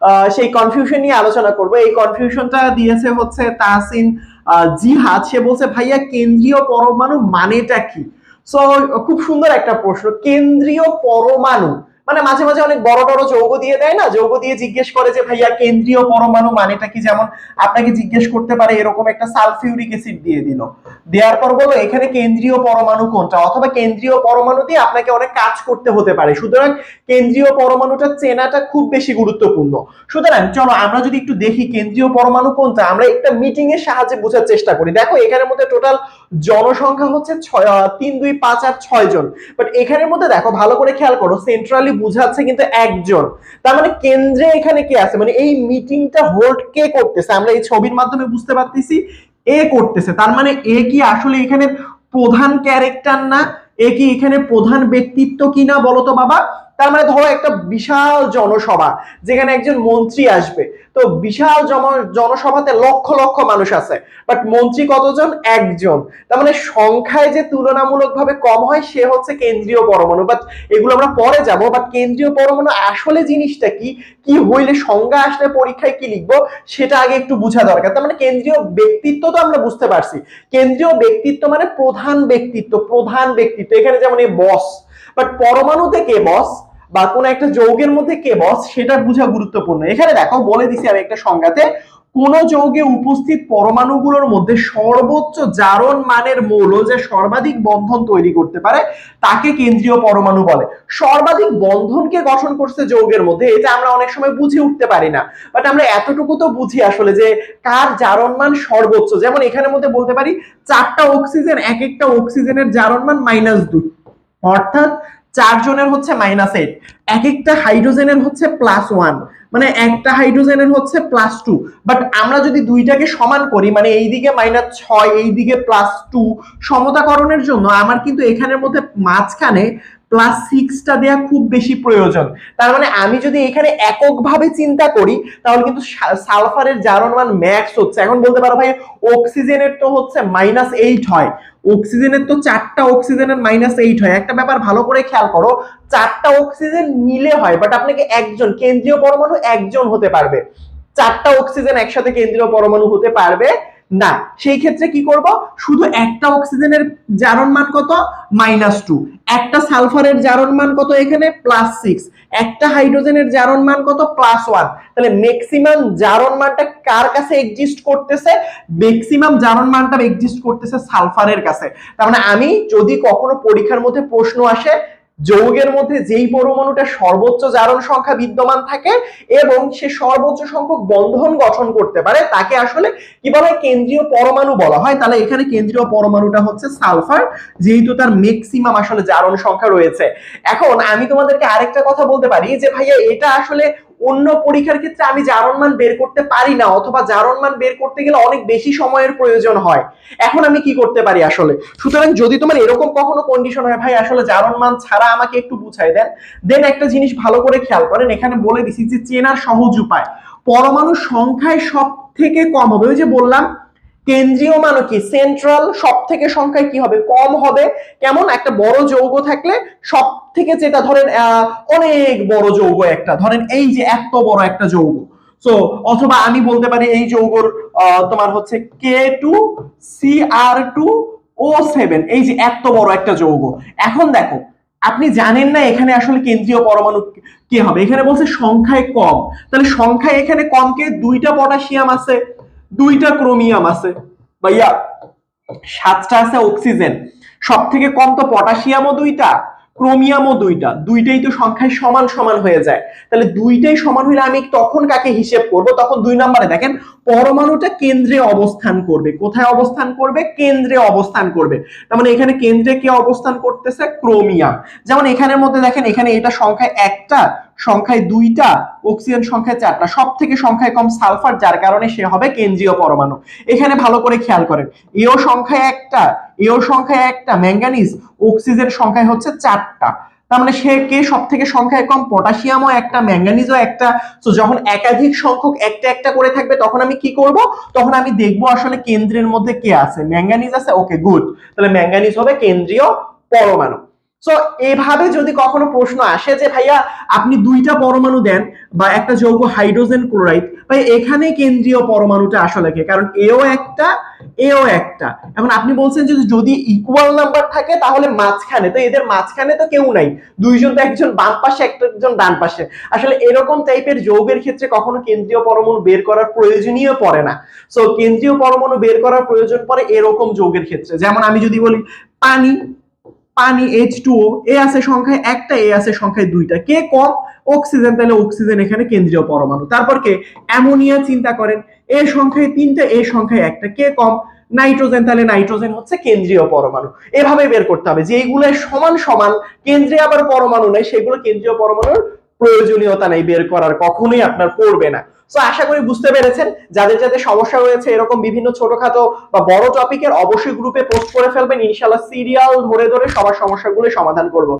আহ, সেই কনফিউশন নিয়ে আলোচনা করব। এই কনফিউশনটা দিয়েছে হচ্ছে জিহাদ। সে বলছে ভাইয়া কেন্দ্রীয় পরমাণু মানেটা কি? সো খুব সুন্দর একটা প্রশ্ন। কেন্দ্রীয় পরমাণু মানে মাঝে মাঝে অনেক বড় বড় যৌগ দিয়ে দেয় না? যৌগ দিয়ে জিজ্ঞেস করে যে, ভাইয়া, কেন্দ্রীয় পরমাণু মানেটা কি? যেমন আপনাকে জিজ্ঞেস করতে পারে, এরকম একটা সালফিউরিক অ্যাসিড দিয়ে দিল। দেওয়ার পর বলো এখানে কেন্দ্রীয় পরমাণু কোনটা? অথবা কেন্দ্রীয় পরমাণু দিয়ে আপনাকে অনেক কাজ করতে হতে পারে। সুতরাং কেন্দ্রীয় পরমাণুটা চেনাটা খুব বেশি গুরুত্বপূর্ণ। সুতরাং চলো, আমরা যদি একটু দেখি কেন্দ্রীয় পরমাণু কোনটা, আমরা একটা মিটিং এর সাহায্যে বোঝার চেষ্টা করি। দেখো, এখানের মধ্যে টোটাল জনসংখ্যা হচ্ছে ছয় তিন, দুই, পাঁচ আর ছয় জন। বাট এখানের মধ্যে দেখো, ভালো করে খেয়াল করো সেন্ট্রালি বুঝাচ্ছে কিন্তু একজন। তার মানে কেন্দ্রে এখানে কে আছে? মানে এই মিটিংটা হোল্ড কে করতেছে? আমরা এই ছবির মাধ্যমে বুঝতে পারতেছি এ করতেছে। তার মানে এ কি আসলে এখানে প্রধান ক্যারেক্টার না? এ কি এখানে প্রধান ব্যক্তিত্ব কিনা বলো তো বাবা? তার মানে ধরো একটা বিশাল জনসভা, যেখানে একজন মন্ত্রী আসবে। তো বিশাল জন- জনসভাতে লক্ষ লক্ষ মানুষ আছে বাট মন্ত্রী কতজন? একজন। তার মানে সংখ্যায় যে তুলনামূলকভাবে কম হয়, সে হচ্ছে কেন্দ্রীয় পরমাণু। বাট এগুলো আমরা পরে যাব বাট কেন্দ্রীয় পরমাণু আসলে জিনিসটা কি? কি হইলে সংজ্ঞা আসলে পরীক্ষায় কি লিখব? সেটা আগে একটু বোঝা দরকার। তার মানে কেন্দ্রীয় ব্যক্তিত্ব তো আমরা বুঝতে পারছি। কেন্দ্রীয় ব্যক্তিত্ব মানে প্রধান ব্যক্তিত্ব প্রধান ব্যক্তিত্ব। এখানে যেমন এই বস বাট পরমাণুতে কে বস বা কোন একটা যৌগের মধ্যে কে বস, সেটা বোঝা গুরুত্বপূর্ণ। এখানে দেখো, বলে দিছি আমি একটা সংজ্ঞাতে, কোন যৌগে উপস্থিত পরমাণুগুলোর মধ্যে সর্বোচ্চ জারণ মানের মৌল যে সর্বাধিক বন্ধন তৈরি করতে পারে, তাকে কেন্দ্রীয় পরমাণু বলে। সর্বাধিক বন্ধনকে গঠন করছে যৌগের মধ্যে, এটা আমরা অনেক সময় বুঝে উঠতে পারি না। বাট আমরা এতটুকু তো বুঝি আসলে যে, কার জারণ মান সর্বোচ্চ? যেমন এখানের মধ্যে বলতে পারি, চারটা অক্সিজেন এক একটা অক্সিজেনের জারণ মান মাইনাস দুই। অর্থাৎ চারজনের হচ্ছে মাইনাস এইট এক একটা হাইড্রোজেনের হচ্ছে প্লাস ওয়ান মানে একটা হাইড্রোজেনের হচ্ছে প্লাস টু বাট আমরা যদি দুইটাকে সমান করি মানে এইদিকে মাইনাস ছয় এইদিকে প্লাস টু সমতাকরণের জন্য, আমার কিন্তু এখানের মধ্যে মাঝখানে প্লাস সিক্সটা দেওয়া খুব বেশি প্রয়োজন। তার মানে আমি যদি এখানে এককভাবে চিন্তা করি, তাহলে কিন্তু সালফারের জারণ মান ম্যাক্স হচ্ছে। এখন বলতে পারো ভাই অক্সিজেনের তো হচ্ছে মাইনাস এইট হয়। অক্সিজেনের তো চারটা অক্সিজেনের মাইনাস এইট হয়। একটা ব্যাপার ভালো করে খেয়াল করো, চারটা অক্সিজেন মিলে হয় বাট আপনাকে একজন, কেন্দ্রীয় পরমাণু একজন হতে পারবে। চারটা অক্সিজেন একসাথে কেন্দ্রীয় পরমাণু হতে পারবে না, সেই ক্ষেত্রে কি করব? শুধু একটা অক্সিজেনের জারণ মান কত? Minus two. একটা সালফারের জারণ মান কত এখানে? Plus six. একটা হাইড্রোজেনের জারণ মান কত? Plus one. তাহলে ম্যাক্সিমাম জারণ মানটা কার কাছে এক্সিস্ট করতেছে? ম্যাক্সিমাম জারণ মানটা এক্সিস্ট করতেছে সালফারের কাছে। তার মানে আমি যদি কখনো পরীক্ষার মধ্যে প্রশ্ন আসে যৌগের মধ্যে যেই পরমাণুটা সর্বোচ্চ জারণ সংখ্যা বিদ্যমান থাকে এবং সে সর্বোচ্চ সংখ্যক বন্ধন গঠন করতে পারে, তাকে আসলে কি বলা হয় কেন্দ্রীয় পরমাণু বলা হয়। তাহলে এখানে কেন্দ্রীয় পরমাণুটা হচ্ছে সালফার, যেহেতু তার ম্যাক্সিমাম আসলে জারণ সংখ্যা রয়েছে। এখন আমি তোমাদেরকে আরেকটা কথা বলতে পারি যে, ভাইয়া, এটা আসলে অন্য পরীক্ষার ক্ষেত্রে আমি জারণ মান বের করতে পারি না, অথবা জারণ মান বের করতে গেলে অনেক বেশি সময়ের প্রয়োজন হয়, এখন আমি কি করতে পারি আসলে? সুতরাং যদি তোমার এরকম কখনো কন্ডিশন হয়, ভাই, আসলে জারণ মান ছাড়া আমাকে একটু বুঝাই দেন। দেন একটা জিনিস ভালো করে খেয়াল করেন, এখানে বলে দিছি যে চেনার সহজ উপায়। পরমাণু সংখ্যায় সব থেকে কম হবে, ওই যে বললাম কেন্দ্রীয় মানও কি? সেন্ট্রাল সব থেকে সংখ্যায় কি হবে? কম হবে। কেমন? একটা বড় যৌগ থাকলে সব থেকে যেটা ধরেন অনেক বড় যৌগ একটা। ধরেন এই যে এত বড় একটা যৌগ। সো অথবা আমি বলতে পারি এই যৌগর তোমার হচ্ছে K two C R two O seven এই যে এত বড় একটা যৌগ। এখন দেখো, আপনি জানেন না এখানে আসলে কেন্দ্রীয় পরমাণু কে হবে। এখানে বলছে সংখ্যায় কম। তাহলে সংখ্যায় এখানে কমকে দুইটা পটাশিয়াম আছে। দুইটা ক্রোমিয়াম আছে। ভাইয়া, সাতটা আছে অক্সিজেন সব থেকে কম তো পটাশিয়ামও দুইটা ক্রোমিয়ামও দুইটা। দুইটাই তো সংখ্যায় সমান সমান হয়ে যায়। তাহলে দুইটাই সমান হইলে আমি তখন কাকে হিসেব করব? তখন দুই নম্বরে দেখেন পরমাণুটা কেন্দ্রে অবস্থান করবে। কোথায় অবস্থান করবে? কেন্দ্রে অবস্থান করবে। তার মানে এখানে কেন্দ্রে কে অবস্থান করতেছে? ক্রোমিয়াম। যেমন এখানের মধ্যে দেখেন, এখানে এটা সংখ্যায় একটা, সংখ্যায় দুইটা, অক্সিজেন সংখ্যায় চারটা। সব থেকে সংখ্যায় কম সালফার, যার কারণে সে হবে কেন্দ্রীয় পরমাণু। এখানে ভালো করে খেয়াল করেন। এও সংখ্যায় একটা, এও সংখ্যায় একটা ম্যাঙ্গানিজ অক্সিজেন সংখ্যায় হচ্ছে চারটা। তার মানে সে কে সব থেকে সংখ্যায় কম? পটাশিয়ামও একটা ম্যাঙ্গানিজও একটা। তো যখন একাধিক সংখ্যক একটা একটা করে থাকবে, তখন আমি কি করব? তখন আমি দেখব আসলে কেন্দ্রের মধ্যে কে আছে। ম্যাঙ্গানিজ আছে? ওকে গুড তাহলে ম্যাঙ্গানিজ হবে কেন্দ্রীয় পরমাণু। সো এভাবে যদি কখনো প্রশ্ন আসে যে, ভাইয়া, আপনি দুইটা পরমাণু দেন বা একটা যৌগ হাইড্রোজেন ক্লোরাইড, ভাই এখানে কেন্দ্রীয় পরমাণুটা আসলে কে কারণ এও একটা এও একটা। এখন আপনি বলছেন যে, যদি ইকুয়াল নাম্বার থাকে, তাহলে মাঝখানে। তো এদের মাঝখানে তো কেউ নাই। দুইজন তো একজন বাম পাশে, একজন ডান পাশে। আসলে এরকম টাইপের যৌগের ক্ষেত্রে কখনো কেন্দ্রীয় পরমাণু বের করার প্রয়োজনীয় পড়ে না। সো কেন্দ্রীয় পরমাণু বের করার প্রয়োজন পড়ে এরকম যৌগের ক্ষেত্রে। যেমন আমি যদি বলি, পানি পানি এইচ টু এ আছে সংখ্যায় একটা এ আছে সংখ্যায় দুইটা। কে কম? অক্সিজেন, তাহলে অক্সিজেন এখানে কেন্দ্রীয় পরমাণু। তারপর কে? অ্যামোনিয়া চিন্তা করেন। এ সংখ্যায় তিনটা এ সংখ্যায় একটা। কে কম? নাইট্রোজেন, তাহলে নাইট্রোজেন হচ্ছে কেন্দ্রীয় পরমাণু। এভাবে বের করতে হবে। যে যেগুলো সমান সমান, কেন্দ্রে আবার পরমাণু নেই, সেগুলো কেন্দ্রীয় পরমাণুর প্রয়োজনীয়তা নেই বের করার, কখনোই আপনার পড়বে না। সো আশা করি বুঝতে পেরেছেন। যাদের যাদের সমস্যা রয়েছে, এরকম বিভিন্ন ছোটখাটো বা বড় টপিকের অবশ্যই গ্রুপে পোস্ট করে ফেলবেন। ইনশাল্লাহ সিরিয়াল ধরে ধরে সবার সমস্যাগুলো সমাধান করব।